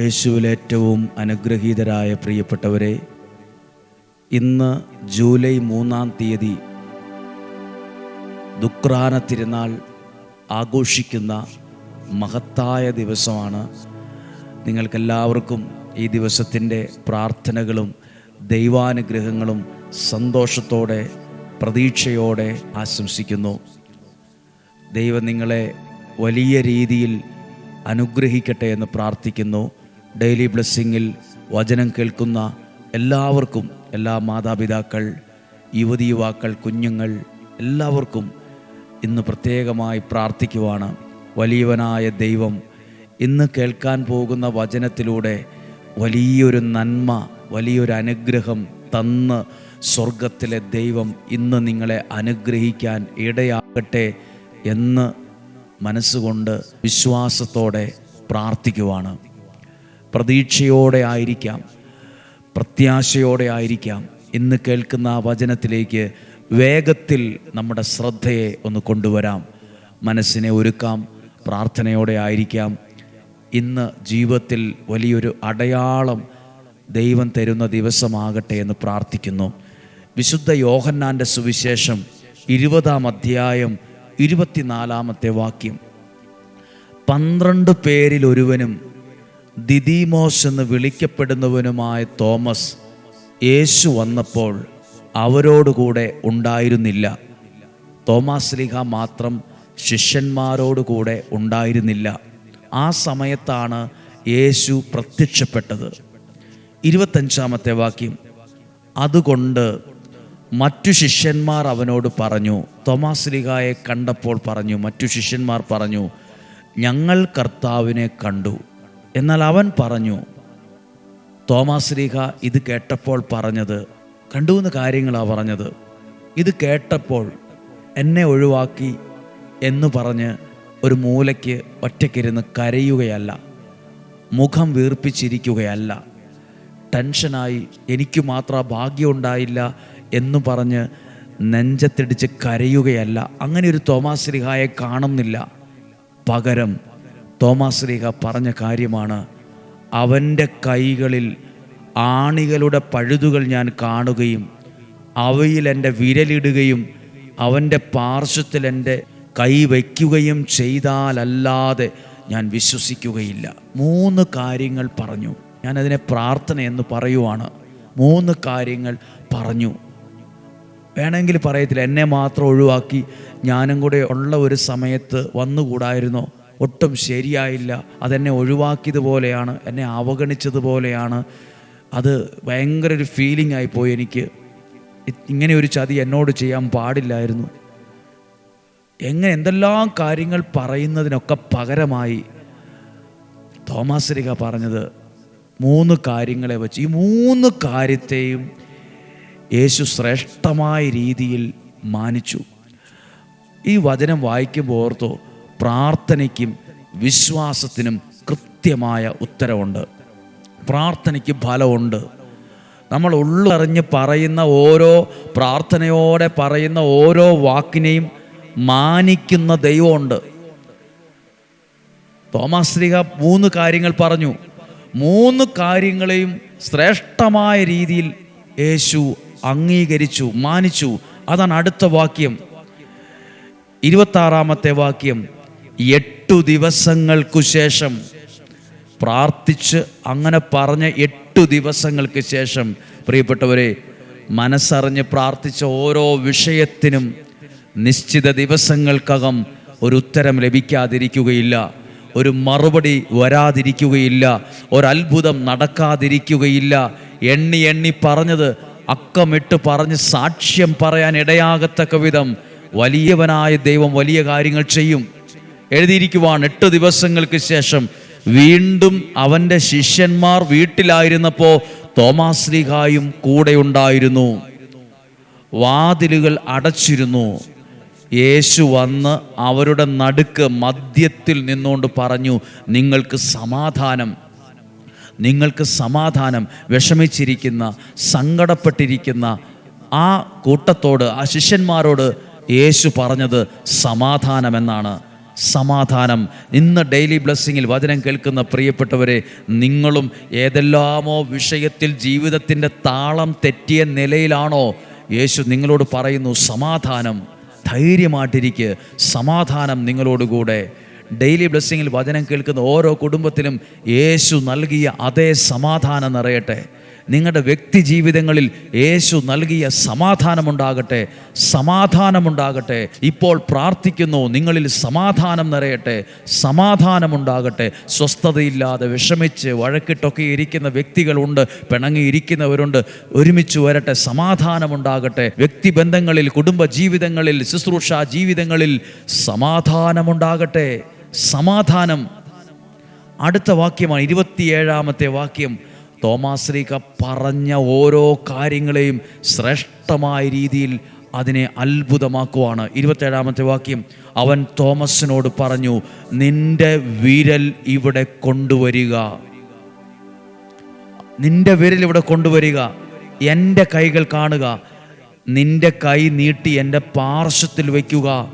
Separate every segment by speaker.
Speaker 1: യേശുവിൽ ഏറ്റവും അനുഗ്രഹീതരായ പ്രിയപ്പെട്ടവരെ ഇന്ന് ജൂലൈ മൂന്നാം തീയതി ദുക്രാന തിരുനാൾ ആഘോഷിക്കുന്ന മഹത്തായ ദിവസമാണ്. നിങ്ങൾക്കെല്ലാവർക്കും ഈ ദിവസത്തിന്റെ പ്രാർത്ഥനകളും ദൈവാനുഗ്രഹങ്ങളും സന്തോഷത്തോടെ പ്രതീക്ഷയോടെ ആശംസിക്കുന്നു. ദൈവം നിങ്ങളെ വലിയ രീതിയിൽ അനുഗ്രഹിക്കട്ടെ എന്ന് പ്രാർത്ഥിക്കുന്നു. ഡെയിലി ബ്ലെസ്സിങ്ങിൽ വചനം കേൾക്കുന്ന എല്ലാവർക്കും എല്ലാ മാതാപിതാക്കൾ യുവതി യുവാക്കൾ കുഞ്ഞുങ്ങൾ എല്ലാവർക്കും ഇന്ന് പ്രത്യേകമായി പ്രാർത്ഥിക്കുവാണ്. വലിയവനായ ദൈവം ഇന്ന് കേൾക്കാൻ പോകുന്ന വചനത്തിലൂടെ വലിയൊരു നന്മ വലിയൊരു അനുഗ്രഹം തന്ന് സ്വർഗത്തിലെ ദൈവം ഇന്ന് നിങ്ങളെ അനുഗ്രഹിക്കാൻ ഇടയാകട്ടെ എന്ന് മനസ്സുകൊണ്ട് വിശ്വാസത്തോടെ പ്രാർത്ഥിക്കുവാണ്. പ്രതീക്ഷയോടെ ആയിരിക്കാം പ്രത്യാശയോടെ ആയിരിക്കാം ഇന്ന് കേൾക്കുന്ന വചനത്തിലേക്ക് വേഗത്തിൽ നമ്മുടെ ശ്രദ്ധയെ ഒന്ന് കൊണ്ടുവരാം. മനസ്സിനെ ഒരുക്കാം പ്രാർത്ഥനയോടെ ആയിരിക്കാം. ഇന്ന് ജീവിതത്തിൽ വലിയൊരു അടയാളം ദൈവം തരുന്ന ദിവസമാകട്ടെ എന്ന് പ്രാർത്ഥിക്കുന്നു. വിശുദ്ധ യോഹന്നാന്റെ സുവിശേഷം ഇരുപതാം അധ്യായം ഇരുപത്തിനാലാമത്തെ വാക്യം. പന്ത്രണ്ട് പേരിൽ ഒരുവനും ദിദീമോസ് എന്ന് വിളിക്കപ്പെടുന്നവനുമായ തോമസ് യേശു വന്നപ്പോൾ അവരോടുകൂടെ ഉണ്ടായിരുന്നില്ല. തോമാസ് ലിഹ മാത്രം ശിഷ്യന്മാരോടുകൂടെ ഉണ്ടായിരുന്നില്ല. ആ സമയത്താണ് യേശു പ്രത്യക്ഷപ്പെട്ടത്. ഇരുപത്തഞ്ചാമത്തെ വാക്യം. അതുകൊണ്ട് മറ്റു ശിഷ്യന്മാർ അവനോട് പറഞ്ഞു തോമാസ് ലിഹായെ കണ്ടപ്പോൾ പറഞ്ഞു മറ്റു ശിഷ്യന്മാർ പറഞ്ഞു ഞങ്ങൾ കർത്താവിനെ കണ്ടു. എന്നാൽ അവൻ പറഞ്ഞു തോമാസ് ലീഹ ഇത് കേട്ടപ്പോൾ പറഞ്ഞത് രണ്ടു മൂന്ന് കാര്യങ്ങളാണ് പറഞ്ഞത്. ഇത് കേട്ടപ്പോൾ എന്നെ ഒഴിവാക്കി എന്ന് പറഞ്ഞ് ഒരു മൂലയ്ക്ക് ഒറ്റയ്ക്കിരുന്ന് കരയുകയല്ല മുഖം വീർപ്പിച്ചിരിക്കുകയല്ല. ടെൻഷനായി എനിക്ക് മാത്രം ഭാഗ്യമുണ്ടായില്ല എന്ന് പറഞ്ഞ് നെഞ്ചത്തിടിച്ച് കരയുകയല്ല. അങ്ങനെ ഒരു തോമാശ്രീഹായെ കാണുന്നില്ല. പകരം തോമാസ് ലീഹ പറഞ്ഞ കാര്യമാണ്. അവന്റെ കൈകളിൽ ആണികളുടെ പഴുതുകൾ ഞാൻ കാണുകയും അവയിൽ എന്റെ വിരലിടുകയും അവന്റെ പാർശ്വത്തിൽ എന്റെ കൈ വയ്ക്കുകയും ചെയ്താലല്ലാതെ ഞാൻ വിശ്വസിക്കുകയില്ല. മൂന്ന് കാര്യങ്ങൾ പറഞ്ഞു. ഞാനതിനെ പ്രാർത്ഥന എന്ന് പറയുവാണ്. മൂന്ന് കാര്യങ്ങൾ പറഞ്ഞു. വേണമെങ്കിൽ പറയത്തില്ല. എന്നെ മാത്രം ഒഴിവാക്കി ഞാനും കൂടെ ഉള്ള ഒരു സമയത്ത് വന്നുകൂടായിരുന്നോ? ഒട്ടും ശരിയായില്ല. അതെന്നെ ഒഴിവാക്കിയതുപോലെയാണ് എന്നെ അവഗണിച്ചതുപോലെയാണ്. അത് ഭയങ്കര ഒരു ഫീലിംഗ് ആയിപ്പോയി എനിക്ക്. ഇങ്ങനെ ഒരു ചതി എന്നോട് ചെയ്യാൻ പാടില്ലായിരുന്നു. എങ്ങനെ എന്തെല്ലാം കാര്യങ്ങൾ പറയുന്നതിനൊക്കെ പകരമായി തോമാസരിക പറഞ്ഞത് മൂന്ന് കാര്യങ്ങളെ വെച്ച്. ഈ മൂന്ന് കാര്യത്തെയും യേശു ശ്രേഷ്ഠമായ രീതിയിൽ മാനിച്ചു. ഈ വചനം വായിക്കുമ്പോൾ ഓർത്തോ പ്രാർത്ഥനയ്ക്കും വിശ്വാസത്തിനും കൃത്യമായ ഉത്തരവുണ്ട്. പ്രാർത്ഥനയ്ക്ക് ഫലമുണ്ട്. നമ്മൾ ഉള്ളറിഞ്ഞ് പറയുന്ന ഓരോ പ്രാർത്ഥനയോടെ പറയുന്ന ഓരോ വാക്കിനെയും മാനിക്കുന്ന ദൈവമുണ്ട്. തോമാശ്രീക മൂന്ന് കാര്യങ്ങൾ പറഞ്ഞു. മൂന്ന് കാര്യങ്ങളെയും ശ്രേഷ്ഠമായ രീതിയിൽ യേശു അംഗീകരിച്ചു മാനിച്ചു. അതാണ് അടുത്ത വാക്യം. ഇരുപത്താറാമത്തെ വാക്യം. എട്ടു ദിവസങ്ങൾക്കു ശേഷം പ്രാർത്ഥിച്ച് അങ്ങനെ പറഞ്ഞ എട്ടു ദിവസങ്ങൾക്ക് ശേഷം പ്രിയപ്പെട്ടവരെ മനസ്സറിഞ്ഞ് പ്രാർത്ഥിച്ച ഓരോ വിഷയത്തിനും നിശ്ചിത ദിവസങ്ങൾക്കകം ഒരു ഉത്തരം ലഭിക്കാതിരിക്കുകയില്ല ഒരു മറുപടി വരാതിരിക്കുകയില്ല ഒരത്ഭുതം നടക്കാതിരിക്കുകയില്ല. എണ്ണി എണ്ണി പറഞ്ഞത് അക്കമിട്ട് പറഞ്ഞ് സാക്ഷ്യം പറയാൻ ഇടയാകത്തക്ക വിധം വലിയവനായ ദൈവം വലിയ കാര്യങ്ങൾ ചെയ്യും. എഴുതിയിരിക്കുവാൻ എട്ട് ദിവസങ്ങൾക്ക് ശേഷം വീണ്ടും അവന്റെ ശിഷ്യന്മാർ വീട്ടിലായിരുന്നപ്പോൾ തോമാശ്രീഹായും കൂടെ ഉണ്ടായിരുന്നു. വാതിലുകൾ അടച്ചിരുന്നു. യേശു വന്ന് അവരുടെ നടുക്ക് മദ്യത്തിൽ നിന്നുകൊണ്ട് പറഞ്ഞു നിങ്ങൾക്ക് സമാധാനം നിങ്ങൾക്ക് സമാധാനം വിഷമിച്ചിരിക്കുന്ന സങ്കടപ്പെട്ടിരിക്കുന്ന ആ കൂട്ടത്തോട് ആ ശിഷ്യന്മാരോട് യേശു പറഞ്ഞത് സമാധാനമെന്നാണ്. സമാധാനം. ഇന്ന് ഡെയിലി ബ്ലെസ്സിങ്ങിൽ വചനം കേൾക്കുന്ന പ്രിയപ്പെട്ടവരെ നിങ്ങളും ഏതെല്ലാമോ വിഷയത്തിൽ ജീവിതത്തിന്റെ താളം തെറ്റിയ നിലയിലാണോ? യേശു നിങ്ങളോട് പറയുന്നു സമാധാനം ധൈര്യമായിട്ടിരിക്കുക സമാധാനം നിങ്ങളോടുകൂടെ ഡെയിലി ബ്ലെസ്സിങ്ങിൽ വചനം കേൾക്കുന്ന ഓരോ കുടുംബത്തിലും യേശു നൽകിയ അതേ സമാധാനം നിറയട്ടെ. നിങ്ങളുടെ വ്യക്തി ജീവിതങ്ങളിൽ യേശു നൽകിയ സമാധാനമുണ്ടാകട്ടെ സമാധാനമുണ്ടാകട്ടെ. ഇപ്പോൾ പ്രാർത്ഥിക്കുന്നു നിങ്ങളിൽ സമാധാനം നിറയട്ടെ സമാധാനമുണ്ടാകട്ടെ. സ്വസ്ഥതയില്ലാതെ വിഷമിച്ച് വഴക്കിട്ടൊക്കെ ഇരിക്കുന്ന വ്യക്തികളുണ്ട് പിണങ്ങിയിരിക്കുന്നവരുണ്ട്. ഒരുമിച്ച് വരട്ടെ സമാധാനമുണ്ടാകട്ടെ. വ്യക്തിബന്ധങ്ങളിൽ കുടുംബ ജീവിതങ്ങളിൽ ശുശ്രൂഷ ജീവിതങ്ങളിൽ സമാധാനമുണ്ടാകട്ടെ. സമാധാനം. അടുത്ത വാക്യമാണ് ഇരുപത്തിയേഴാമത്തെ വാക്യം. തോമാശ്രീക പറഞ്ഞ ഓരോ കാര്യങ്ങളെയും ശ്രേഷ്ഠമായ രീതിയിൽ അതിനെ അത്ഭുതമാക്കുവാണ്. ഇരുപത്തേഴാമത്തെ വാക്യം അവൻ തോമസിനോട് പറഞ്ഞു നിന്റെ വിരൽ ഇവിടെ കൊണ്ടുവരിക. നിന്റെ വിരൽ ഇവിടെ കൊണ്ടുവരിക. എന്റെ കൈകൾ കാണുക. നിന്റെ കൈ നീട്ടി എന്റെ പാർശ്വത്തിൽ വയ്ക്കുക.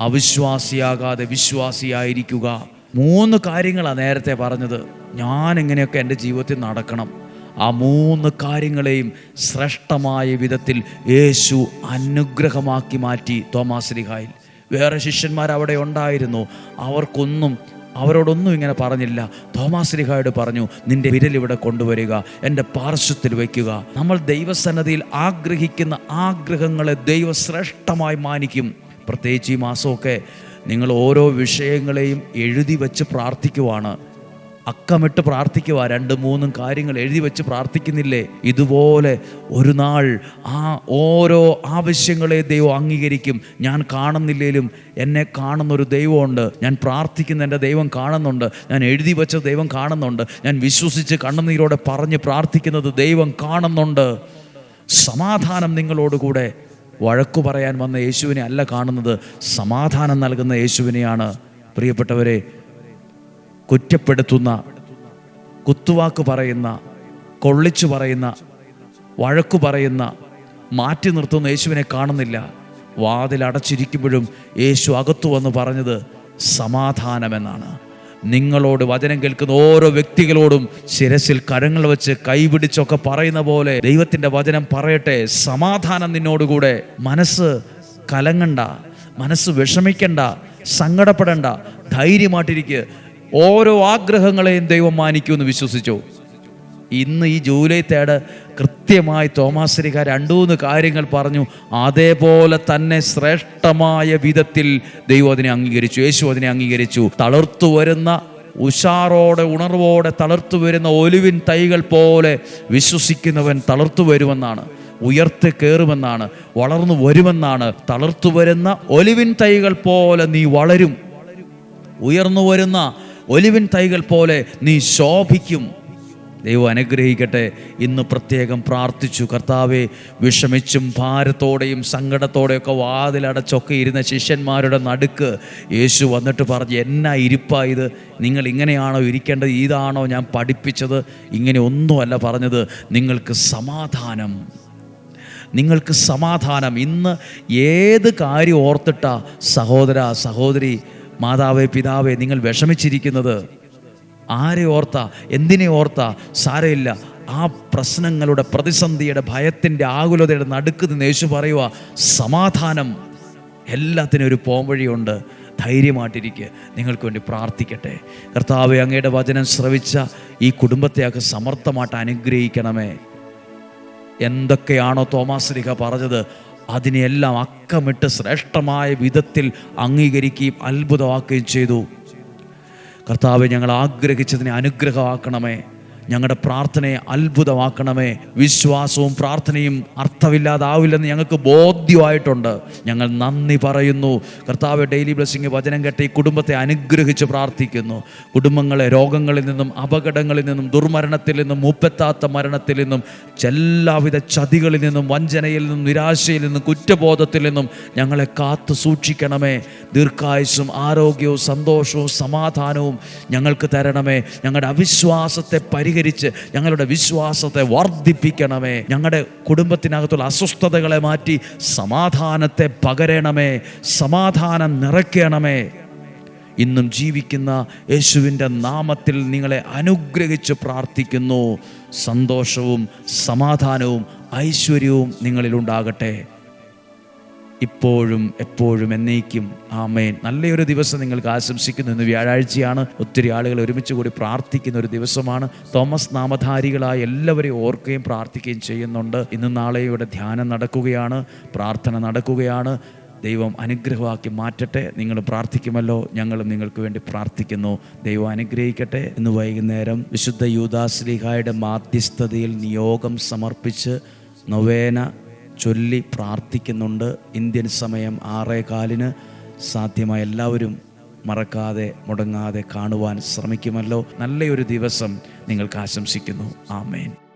Speaker 1: അവിശ്വാസിയാകാതെ വിശ്വാസിയായിരിക്കുക. മൂന്ന് കാര്യങ്ങളാണ് നേരത്തെ പറഞ്ഞത്. ഞാൻ എങ്ങനെയൊക്കെ എന്റെ ജീവിതത്തിൽ നടക്കണം? ആ മൂന്ന് കാര്യങ്ങളെയും ശ്രേഷ്ഠമായ വിധത്തിൽ യേശു അനുഗ്രഹമാക്കി മാറ്റി തോമാ ശ്രീഹായിൽ വേറെ ശിഷ്യന്മാർ അവിടെ ഉണ്ടായിരുന്നു. അവർക്കൊന്നും അവരോടൊന്നും ഇങ്ങനെ പറഞ്ഞില്ല. തോമാ ശ്രീഹായോട് പറഞ്ഞു നിന്റെ വിരൽ ഇവിടെ കൊണ്ടുവരിക എന്റെ പാർശ്വത്തിൽ വയ്ക്കുക. നമ്മൾ ദൈവസന്നതിയിൽ ആഗ്രഹിക്കുന്ന ആഗ്രഹങ്ങളെ ദൈവശ്രേഷ്ഠമായി മാനിക്കും. പ്രത്യേകിച്ച് ഈ മാസമൊക്കെ നിങ്ങൾ ഓരോ വിഷയങ്ങളെയും എഴുതി വെച്ച് പ്രാർത്ഥിക്കുവാണ്. അക്കമിട്ട് പ്രാർത്ഥിക്കുക രണ്ട് മൂന്നും കാര്യങ്ങൾ എഴുതി വെച്ച് പ്രാർത്ഥിക്കുന്നില്ലേ? ഇതുപോലെ ഒരു നാൾ ആ ഓരോ ആവശ്യങ്ങളെ ദൈവം അംഗീകരിക്കും. ഞാൻ കാണുന്നില്ലേലും എന്നെ കാണുന്നൊരു ദൈവമുണ്ട്. ഞാൻ പ്രാർത്ഥിക്കുന്ന എന്റെ ദൈവം കാണുന്നുണ്ട്. ഞാൻ എഴുതി വെച്ച ദൈവം കാണുന്നുണ്ട്. ഞാൻ വിശ്വസിച്ച് കണ്ണുനീരോടെ പറഞ്ഞ് പ്രാർത്ഥിക്കുന്നത് ദൈവം കാണുന്നുണ്ട്. സമാധാനം നിങ്ങളോടുകൂടെ വഴക്കു പറയാൻ വന്ന യേശുവിനെ അല്ല കാണുന്നത്. സമാധാനം നൽകുന്ന യേശുവിനെയാണ്. പ്രിയപ്പെട്ടവരെ കുറ്റപ്പെടുത്തുന്ന കുത്തുവാക്ക് പറയുന്ന കൊള്ളിച്ചു പറയുന്ന വഴക്കു പറയുന്ന മാറ്റി നിർത്തുന്ന യേശുവിനെ കാണുന്നില്ല. വാതിൽ അടച്ചിരിക്കുമ്പോഴും യേശു അകത്തു വന്ന് പറഞ്ഞത് സമാധാനമെന്നാണ്. നിങ്ങളോട് വചനം കേൾക്കുന്ന ഓരോ വ്യക്തികളോടും ശിരസിൽ കരങ്ങൾ വെച്ച് കൈപിടിച്ചൊക്കെ പറയുന്ന പോലെ ദൈവത്തിന്റെ വചനം പറയട്ടെ. സമാധാനം നിന്നോടുകൂടെ. മനസ്സ് കലങ്ങണ്ട മനസ്സ് വിഷമിക്കണ്ട സങ്കടപ്പെടണ്ട ധൈര്യമായിട്ടിരിക്കുക ഓരോ ആഗ്രഹങ്ങളെയും ദൈവം മാനിക്കുമെന്ന് വിശ്വസിച്ചു. ഇന്ന് ഈ ജൂലൈ തേട് കൃത്യമായി തോമാശ്രീക രണ്ടു മൂന്ന് കാര്യങ്ങൾ പറഞ്ഞു. അതേപോലെ തന്നെ ശ്രേഷ്ഠമായ വിധത്തിൽ ദൈവം അതിനെ അംഗീകരിച്ചു. യേശു അതിനെ അംഗീകരിച്ചു. തളർത്തു വരുന്ന ഉഷാറോടെ ഉണർവോടെ തളർത്തു വരുന്ന ഒലുവിൻ തൈകൾ പോലെ വിശ്വസിക്കുന്നവൻ തളർത്തു വരുമെന്നാണ്. ഉയർത്ത് കയറുമെന്നാണ് വളർന്നു വരുമെന്നാണ്. തളർത്തു വരുന്ന ഒലിവിൻ തൈകൾ പോലെ നീ വളരും. ഉയർന്നു വരുന്ന ഒലിവിൻ തൈകൾ പോലെ നീ ശോഭിക്കും. ദൈവം അനുഗ്രഹിക്കട്ടെ. ഇന്ന് പ്രത്യേകം പ്രാർത്ഥിച്ചു. കർത്താവെ വിഷമിച്ചും ഭാരത്തോടെയും സങ്കടത്തോടെയൊക്കെ വാതിലടച്ചൊക്കെ ഇരുന്ന ശിഷ്യന്മാരുടെ നടുക്ക് യേശു വന്നിട്ട് പറഞ്ഞു എന്നാ ഇരിപ്പാ ഇത്? നിങ്ങൾ ഇങ്ങനെയാണോ ഇരിക്കേണ്ടത്? ഇതാണോ ഞാൻ പഠിപ്പിച്ചത്? ഇങ്ങനെ ഒന്നുമല്ല പറഞ്ഞത് നിങ്ങൾക്ക് സമാധാനം. നിങ്ങൾക്ക് സമാധാനം. ഇന്ന് ഏത് കാര്യം ഓർത്തിട്ടാ സഹോദര സഹോദരി മാതാവേ പിതാവേ നിങ്ങൾ വിഷമിച്ചിരിക്കുന്നത്. ആരെ ഓർത്ത? എന്തിനെ ഓർത്ത? സാരയില്ല ആ പ്രശ്നങ്ങളുടെ പ്രതിസന്ധിയുടെ ഭയത്തിന്റെ ആകുലതയുടെ നടുക്ക് നിന്ന് യേശു പറയുക സമാധാനം. എല്ലാത്തിനും ഒരു പോംവഴിയുണ്ട്. ധൈര്യമായിട്ടിരിക്കുക നിങ്ങൾക്ക് വേണ്ടി പ്രാർത്ഥിക്കട്ടെ. കർത്താവ് അങ്ങയുടെ വചനം ശ്രവിച്ച ഈ കുടുംബത്തെയൊക്കെ സമർത്ഥമായിട്ട് അനുഗ്രഹിക്കണമേ. എന്തൊക്കെയാണോ തോമാസ് ലിഹ പറഞ്ഞത് അതിനെയെല്ലാം അക്കമിട്ട് ശ്രേഷ്ഠമായ വിധത്തിൽ അംഗീകരിക്കുകയും അത്ഭുതമാക്കുകയും ചെയ്തു. കർത്താവ് ഞങ്ങൾ ആഗ്രഹിച്ചതിനെ അനുഗ്രഹമാക്കണമേ. ഞങ്ങളുടെ പ്രാർത്ഥനയെ അത്ഭുതമാക്കണമേ. വിശ്വാസവും പ്രാർത്ഥനയും അർത്ഥമില്ലാതാവില്ലെന്ന് ഞങ്ങൾക്ക് ബോധ്യമായിട്ടുണ്ട്. ഞങ്ങൾ നന്ദി പറയുന്നു. കർത്താവ് ഡെയിലി ബ്ലെസ്സിങ് വചനം കെട്ടി കുടുംബത്തെ അനുഗ്രഹിച്ച് പ്രാർത്ഥിക്കുന്നു. കുടുംബങ്ങളെ രോഗങ്ങളിൽ നിന്നും അപകടങ്ങളിൽ നിന്നും ദുർമരണത്തിൽ നിന്നും മൂപ്പെത്താത്ത മരണത്തിൽ നിന്നും എല്ലാവിധ ചതികളിൽ നിന്നും വഞ്ചനയിൽ നിന്നും നിരാശയിൽ നിന്നും കുറ്റബോധത്തിൽ നിന്നും ഞങ്ങളെ കാത്തു സൂക്ഷിക്കണമേ. ദീർഘായുസും ആരോഗ്യവും സന്തോഷവും സമാധാനവും ഞങ്ങൾക്ക് തരണമേ. ഞങ്ങളുടെ അവിശ്വാസത്തെ പരിഹരിച്ച് ഞങ്ങളുടെ വിശ്വാസത്തെ വർദ്ധിപ്പിക്കണമേ. ഞങ്ങളുടെ കുടുംബത്തിനകത്തുള്ള അസ്വസ്ഥതകളെ മാറ്റി സമാധാനത്തെ പകരണമേ. സമാധാനം നിറയ്ക്കണമേ. ഇന്നും ജീവിക്കുന്ന യേശുവിന്റെ നാമത്തിൽ നിങ്ങളെ അനുഗ്രഹിച്ച് പ്രാർത്ഥിക്കുന്നു. സന്തോഷവും സമാധാനവും ഐശ്വര്യവും നിങ്ങളിലുണ്ടാകട്ടെ. ഇപ്പോഴും എപ്പോഴും എന്നേക്കും ആമേൻ. നല്ലൊരു ദിവസം നിങ്ങൾക്ക് ആശംസിക്കുന്നു. ഇന്ന് വ്യാഴാഴ്ചയാണ്. ഒത്തിരി ആളുകൾ ഒരുമിച്ച് കൂടി പ്രാർത്ഥിക്കുന്ന ഒരു ദിവസമാണ്. തോമസ് നാമധാരികളായ എല്ലാവരെയും ഓർക്കുകയും പ്രാർത്ഥിക്കുകയും ചെയ്യുന്നുണ്ട്. ഇന്ന് നാളെ ഇവിടെ ധ്യാനം നടക്കുകയാണ്. പ്രാർത്ഥന നടക്കുകയാണ്. ദൈവം അനുഗ്രഹമാക്കി മാറ്റട്ടെ. നിങ്ങൾ പ്രാർത്ഥിക്കുമല്ലോ. ഞങ്ങളും നിങ്ങൾക്ക് വേണ്ടി പ്രാർത്ഥിക്കുന്നു. ദൈവം അനുഗ്രഹിക്കട്ടെ. ഇന്ന് വൈകുന്നേരം വിശുദ്ധ യൂദാസ്ലിഹായുടെ മാധ്യസ്ഥതയിൽ നിയോഗം സമർപ്പിച്ച് നൊവേന ചൊല്ലി പ്രാർത്ഥിക്കുന്നുണ്ട്. ഇന്ത്യൻ സമയം ആറേ കാലിന്. സാധ്യമായ എല്ലാവരും മറക്കാതെ മുടങ്ങാതെ കാണുവാൻ ശ്രമിക്കുമല്ലോ. നല്ലൊരു ദിവസം നിങ്ങൾക്ക് ആശംസിക്കുന്നു. ആമേൻ.